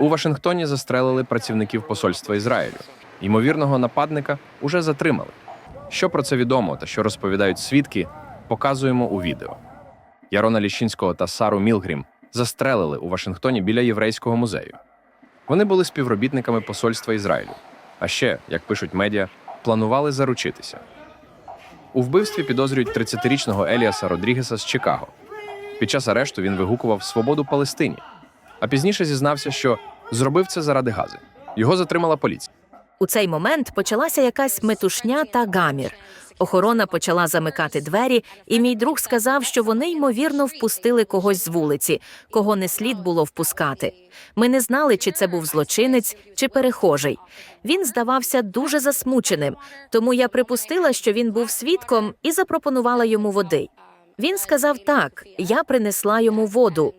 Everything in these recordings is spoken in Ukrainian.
У Вашингтоні застрелили працівників посольства Ізраїлю. Ймовірного нападника уже затримали. Що про це відомо та що розповідають свідки, показуємо у відео. Ярона Ліщинського та Сару Мілгрім застрелили у Вашингтоні біля єврейського музею. Вони були співробітниками посольства Ізраїлю. А ще, як пишуть медіа, планували заручитися. У вбивстві підозрюють 30-річного Еліаса Родрігеса з Чикаго. Під час арешту він вигукував свободу Палестині, а пізніше зізнався, що зробив це заради гази. Його затримала поліція. У цей момент почалася якась метушня та гамір. Охорона почала замикати двері, і мій друг сказав, що вони ймовірно впустили когось з вулиці, кого не слід було впускати. Ми не знали, чи це був злочинець, чи перехожий. Він здавався дуже засмученим, тому я припустила, що він був свідком і запропонувала йому води. Він сказав так: я принесла йому воду.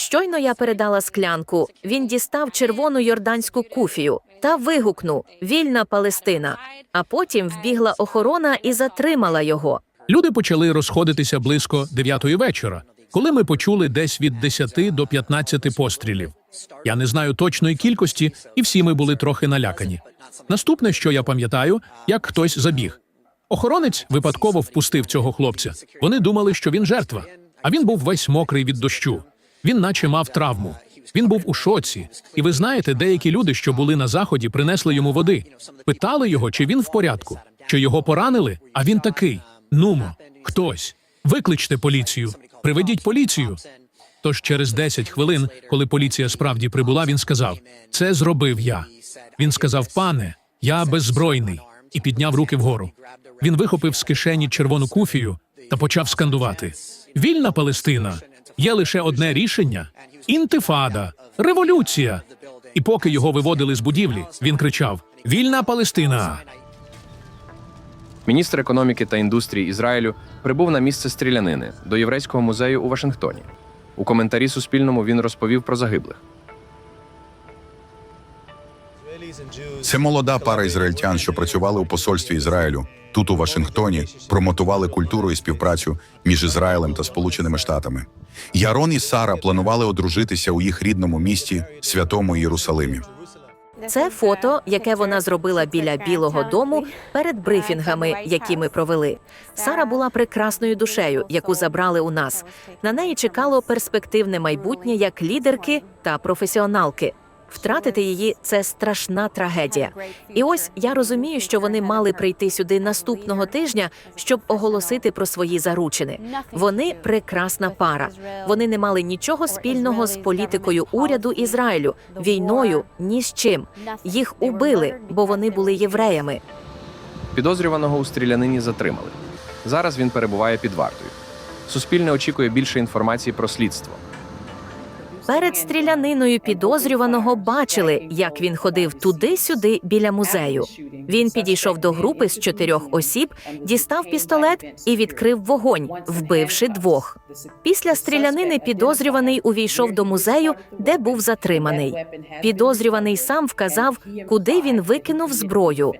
Щойно я передала склянку. Він дістав червону йорданську куфію та вигукнув Вільна Палестина. А потім вбігла охорона і затримала його. Люди почали розходитися близько 9 вечора, коли ми почули десь від 10 до 15 пострілів. Я не знаю точної кількості, і всі ми були трохи налякані. Наступне, що я пам'ятаю, як хтось забіг. Охоронець випадково впустив цього хлопця. Вони думали, що він жертва, а він був весь мокрий від дощу. Він наче мав травму. Він був у шоці. І ви знаєте, деякі люди, що були на заході, принесли йому води. Питали його, чи він в порядку, що його поранили, а він такий: Нумо, хтось, викличте поліцію, приведіть поліцію. Тож через 10 хвилин, коли поліція справді прибула, він сказав: Це зробив я. Він сказав: Пане, я беззбройний, і підняв руки вгору. Він вихопив з кишені червону куфію та почав скандувати: Вільна Палестина! Є лише одне рішення: інтифада, революція. І поки його виводили з будівлі, він кричав: Вільна Палестина! Міністр економіки та індустрії Ізраїлю прибув на місце стрілянини до єврейського музею у Вашингтоні. У коментарі Суспільному він розповів про загиблих. Це молода пара ізраїльтян, що працювали у посольстві Ізраїлю тут у Вашингтоні, промотували культуру і співпрацю між Ізраїлем та Сполученими Штатами. Ярон і Сара планували одружитися у їх рідному місті, святому Єрусалимі. Це фото, яке вона зробила біля Білого дому перед брифінгами, які ми провели. Сара була прекрасною душею, яку забрали у нас. На неї чекало перспективне майбутнє як лідерки та професіоналки. Втратити її це страшна трагедія. І ось я розумію, що вони мали прийти сюди наступного тижня, щоб оголосити про свої заручини. Вони прекрасна пара. Вони не мали нічого спільного з політикою уряду Ізраїлю, війною ні з чим. Їх убили, бо вони були євреями. Підозрюваного у стрілянині затримали. Зараз він перебуває під вартою. Суспільне очікує більше інформації про слідство. Перед стріляниною підозрюваного бачили, як він ходив туди-сюди біля музею. Він підійшов до групи з чотирьох осіб, дістав пістолет і відкрив вогонь, вбивши двох. Після стрілянини підозрюваний увійшов до музею, де був затриманий. Підозрюваний сам вказав, куди він викинув зброю.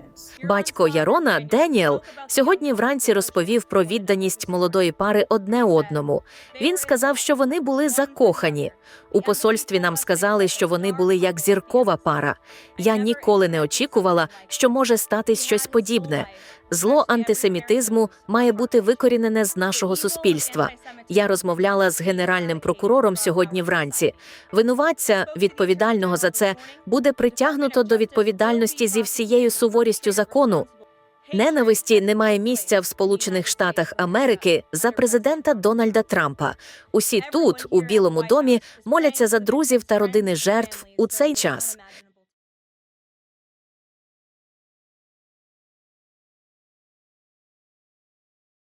Батько Ярона Деніел сьогодні вранці розповів про відданість молодої пари одне одному. Він сказав, що вони були закохані. У посольстві нам сказали, що вони були як зіркова пара. Я ніколи не очікувала, що може статись щось подібне. Зло антисемітизму має бути викорінене з нашого суспільства. Я розмовляла з генеральним прокурором сьогодні вранці. Винуватця, відповідального за це, буде притягнуто до відповідальності зі всією суворістю закону. Ненависті немає місця в Сполучених Штатах Америки за президента Дональда Трампа. Усі тут, у Білому домі, моляться за друзів та родини жертв у цей час.